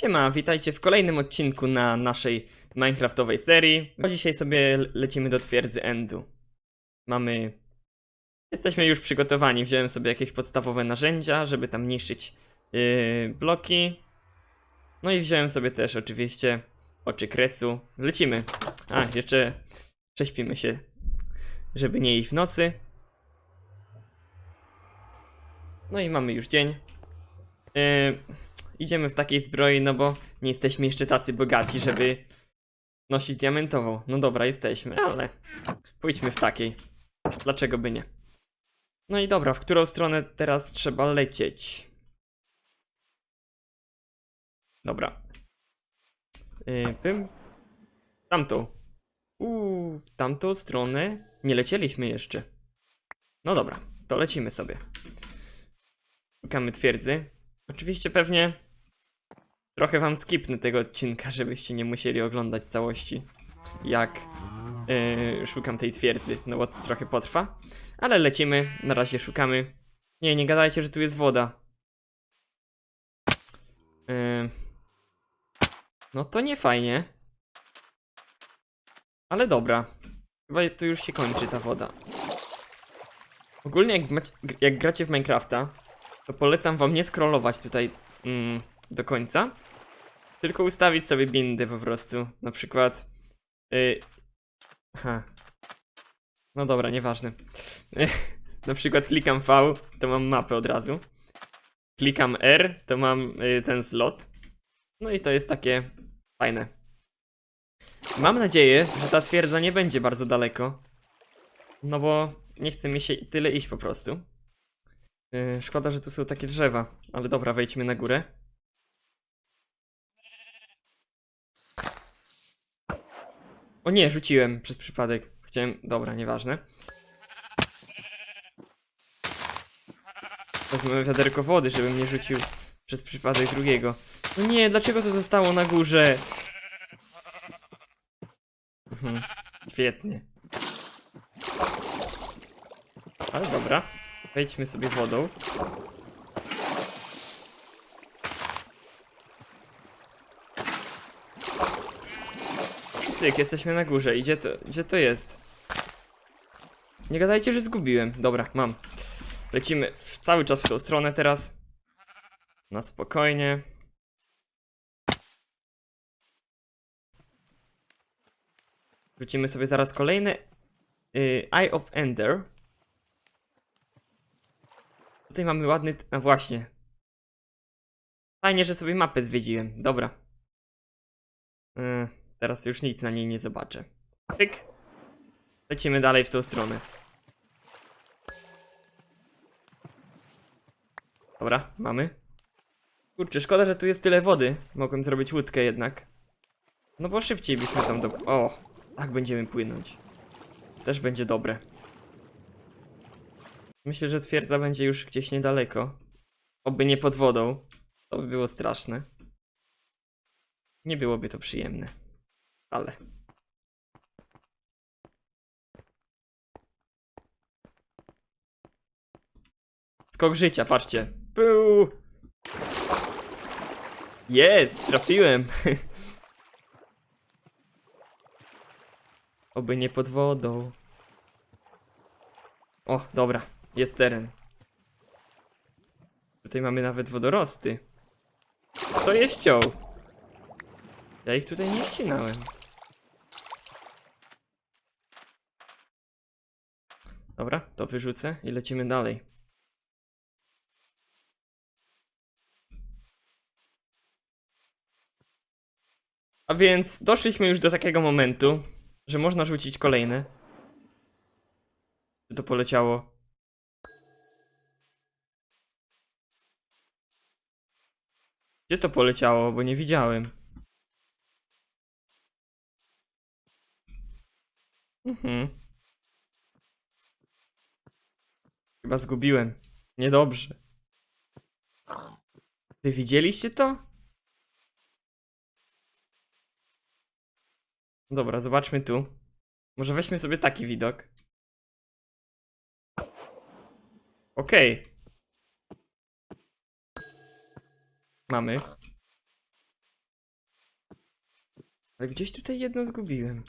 Siema, witajcie w kolejnym odcinku na naszej Minecraftowej serii. Dzisiaj sobie le- lecimy do twierdzy Endu. Mamy... Jesteśmy już przygotowani, wziąłem sobie jakieś podstawowe narzędzia, żeby tam niszczyć yy, bloki. No i wziąłem sobie też oczywiście oczy kresu. Lecimy. A, jeszcze prześpimy się, żeby nie iść w nocy. No i mamy już dzień. Yy, idziemy w takiej zbroi, no bo nie jesteśmy jeszcze tacy bogaci, żeby nosić diamentową. No dobra, jesteśmy, ale pójdźmy w takiej. Dlaczego by nie? No i dobra, w którą stronę teraz trzeba lecieć? Dobra. Yy, pym. Tamtą. Uuu, w tamtą stronę nie lecieliśmy jeszcze. No dobra, to lecimy sobie. Szukamy twierdzy. Oczywiście pewnie trochę wam skipnę tego odcinka, żebyście nie musieli oglądać całości, jak yy, szukam tej twierdzy, no bo to trochę potrwa. Ale lecimy, na razie szukamy. Nie, nie gadajcie, że tu jest woda. Yy, no to nie fajnie. Ale dobra. Chyba tu już się kończy ta woda. Ogólnie jak, macie, jak gracie w Minecrafta, to polecam wam nie scrollować tutaj mm, do końca, tylko ustawić sobie bindy po prostu. Na przykład. Yy, aha. No dobra, nieważne. Na przykład klikam V, to mam mapę od razu. Klikam R, to mam y, ten slot. No i to jest takie fajne. Mam nadzieję, że ta twierdza nie będzie bardzo daleko. No bo nie chce mi się tyle iść po prostu. Yy, szkoda, że tu są takie drzewa, ale dobra, wejdźmy na górę. O nie, rzuciłem przez przypadek. Chciałem. Dobra, nieważne. Wezmę wiaderko wody, żebym nie rzucił przez przypadek drugiego. No nie, dlaczego to zostało na górze? Mhm, świetnie. Ale dobra. Wejdźmy sobie wodą. Cyk, jesteśmy na górze. Gdzie to, gdzie to jest? Nie gadajcie, że zgubiłem. Dobra, mam. Lecimy w, cały czas w tą stronę teraz. Na spokojnie. Wrócimy sobie zaraz kolejne. y, Eye of Ender. Tutaj mamy ładny. A właśnie. Fajnie, że sobie mapę zwiedziłem. Dobra. Yy, teraz już nic na niej nie zobaczę. Pyk. Lecimy dalej w tą stronę. Dobra, mamy. Kurczę, szkoda, że tu jest tyle wody. Mogłem zrobić łódkę jednak. No bo szybciej byśmy tam do... O, tak będziemy płynąć. Też będzie dobre. Myślę, że twierdza będzie już gdzieś niedaleko. Oby nie pod wodą. To by było straszne. Nie byłoby to przyjemne. Ale. Skok życia, patrzcie. Pył. Jest, trafiłem. Oby nie pod wodą. O, dobra, jest teren. Tutaj mamy nawet wodorosty. Kto je ściął? Ja ich tutaj nie ścinałem. Dobra, to wyrzucę i lecimy dalej. A więc doszliśmy już do takiego momentu, że można rzucić kolejne. Czy to poleciało? Gdzie to poleciało, bo nie widziałem. Mhm. Chyba zgubiłem. Niedobrze. Wy widzieliście to? Dobra, zobaczmy tu. Może weźmy sobie taki widok. Okej. Mamy. Ale gdzieś tutaj jedno zgubiłem.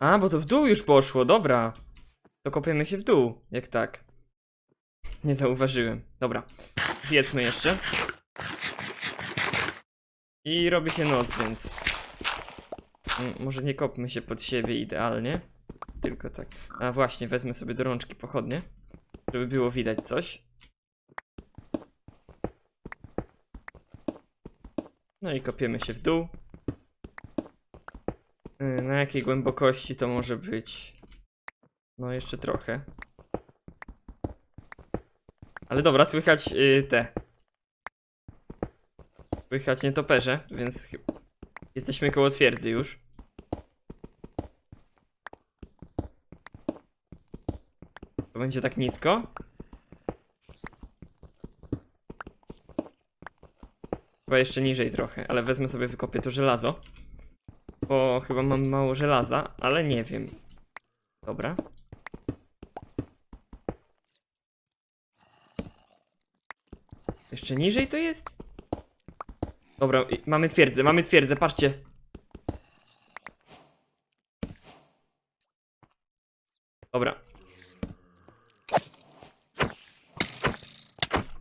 A, bo to w dół już poszło, dobra. To kopiemy się w dół, jak tak. Nie zauważyłem. Dobra, zjedzmy jeszcze. I robi się noc, więc... Mm, Może nie kopmy się pod siebie idealnie. Tylko tak. A właśnie, wezmę sobie do rączki pochodnie. Żeby było widać coś. No i kopiemy się w dół. Yy, Na jakiej głębokości to może być? No jeszcze trochę. Ale dobra, słychać yy, te. Słychać nietoperze, więc jesteśmy koło twierdzy już. To będzie tak nisko? Chyba jeszcze niżej trochę, ale wezmę sobie, wykopię to żelazo. Bo chyba mam mało żelaza, ale nie wiem. Dobra. Jeszcze niżej to jest? Dobra, mamy twierdzę, mamy twierdzę, patrzcie. Dobra.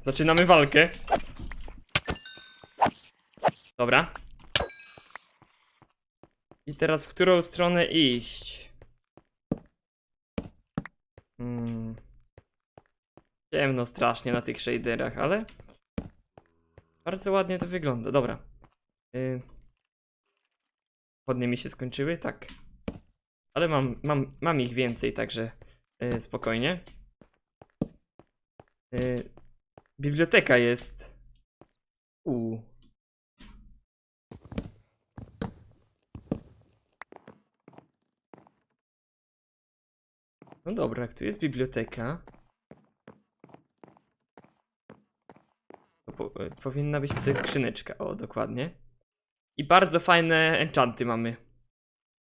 Zaczynamy walkę. Dobra. I teraz w którą stronę iść? Hmm. Ciemno strasznie na tych shaderach, ale bardzo ładnie to wygląda. Dobra. Yy. Chłodnie mi się skończyły? Tak. Ale mam, mam, mam ich więcej, także yy, spokojnie. Yy. Biblioteka jest. U. No dobra, tu jest biblioteka. Po, e, powinna być tutaj skrzyneczka, o dokładnie. I bardzo fajne enchanty mamy.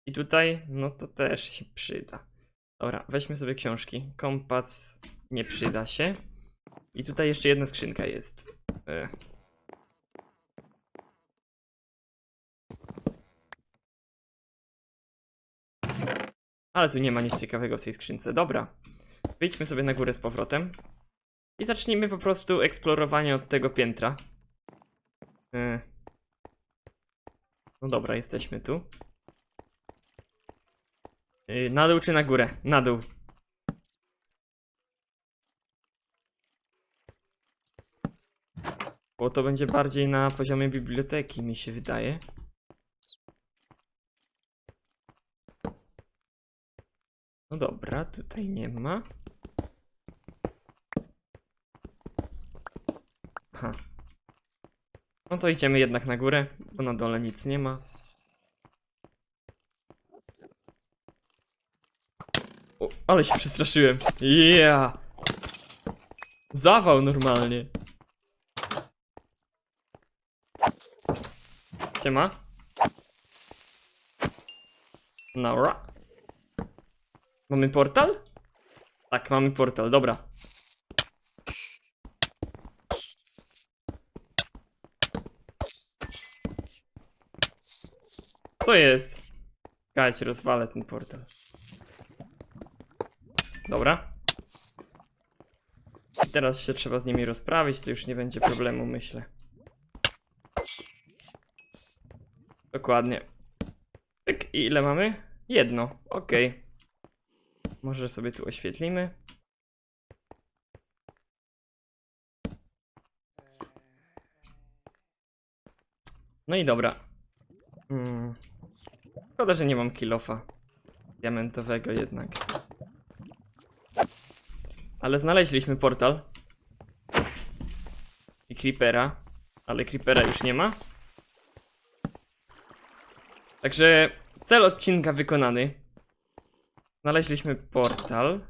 I tutaj, no to też się przyda. Dobra, weźmy sobie książki. Kompas nie przyda się. I tutaj jeszcze jedna skrzynka jest. E. Ale tu nie ma nic ciekawego w tej skrzynce. Dobra. Wyjdźmy sobie na górę z powrotem. I zacznijmy po prostu eksplorowanie od tego piętra. E. No dobra, jesteśmy tu. E, Na dół czy na górę? Na dół. Bo to będzie bardziej na poziomie biblioteki, mi się wydaje. Dobra, tutaj nie ma. Aha. No to idziemy jednak na górę, bo na dole nic nie ma. O, ale się przestraszyłem. Yeah! Zawał normalnie. Siema. Nora. Mamy portal? Tak, mamy portal, dobra. Co jest? Czekajcie, rozwalę ten portal. Dobra. Teraz się trzeba z nimi rozprawić, to już nie będzie problemu, myślę. Dokładnie. Pyk, i ile mamy? Jedno, okej. Może sobie tu oświetlimy. No i dobra. Mm. Szkoda, że nie mam kilofa. Diamentowego jednak. Ale znaleźliśmy portal. I creepera. Ale creepera już nie ma. Także cel odcinka wykonany. Znaleźliśmy portal.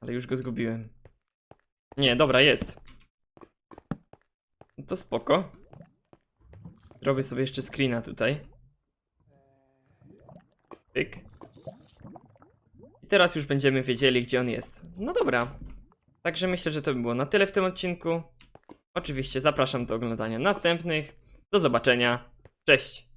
Ale już go zgubiłem. Nie, dobra, jest. No to spoko. Robię sobie jeszcze screena tutaj. Pyk. I teraz już będziemy wiedzieli, gdzie on jest. No dobra. Także myślę, że to by było na tyle w tym odcinku. Oczywiście zapraszam do oglądania następnych. Do zobaczenia. Cześć!